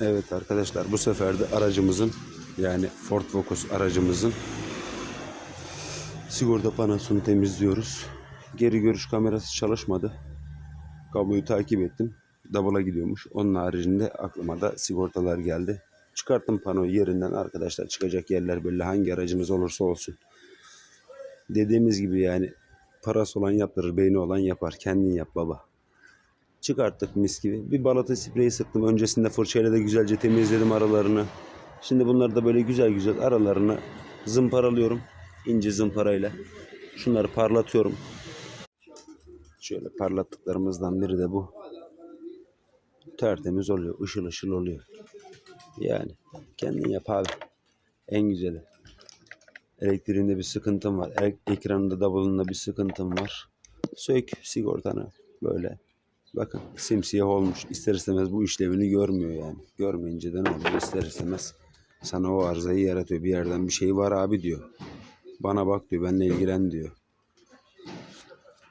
Evet arkadaşlar bu sefer de aracımızın yani Ford Focus aracımızın sigorta panosunu temizliyoruz. Geri görüş kamerası çalışmadı. Kabloyu takip ettim. Double'a gidiyormuş. Onun haricinde aklıma da sigortalar geldi. Çıkarttım panoyu yerinden arkadaşlar. Çıkacak yerler belli. Hangi aracınız olursa olsun. Dediğimiz gibi yani parası olan yaptırır, beyni olan yapar. Kendin yap baba. Çıkarttık mis gibi. Bir balata spreyi sıktım. Öncesinde fırçayla da güzelce temizledim aralarını. Şimdi bunları da böyle güzel güzel aralarını zımparalıyorum. ince zımparayla. Şunları parlatıyorum. Şöyle parlattıklarımızdan biri de bu. Tertemiz oluyor. ışıl ışıl oluyor. Yani kendin yap abi. En güzeli. Elektriğinde bir sıkıntım var. Ek- ekranında double'ında bir sıkıntım var. Sök sigortanı böyle. Bakın simsiyah olmuş. İster istemez bu işlevini görmüyor yani. Görmeyince de ne oluyor? İster istemez sana o arızayı yaratıyor. Bir yerden bir şey var abi diyor. Bana bak diyor. Benimle ilgilen diyor.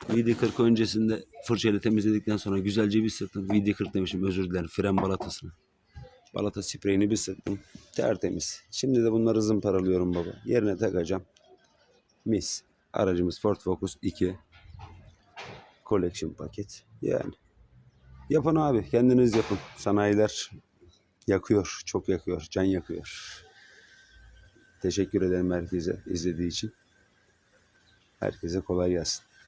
VD40 öncesinde fırçayla temizledikten sonra güzelce bir sıktım. VD40 demişim özür dilerim. Fren balatasını. Balata spreyini bir sıktım. Tertemiz. Şimdi de bunları zımparalıyorum baba. Yerine takacağım. Mis. Aracımız Ford Focus 2. Collection paket. Yani. Yapın abi. Kendiniz yapın. Sanayiler yakıyor. Çok yakıyor. Can yakıyor. Teşekkür ederim herkese izlediği için. Herkese kolay gelsin.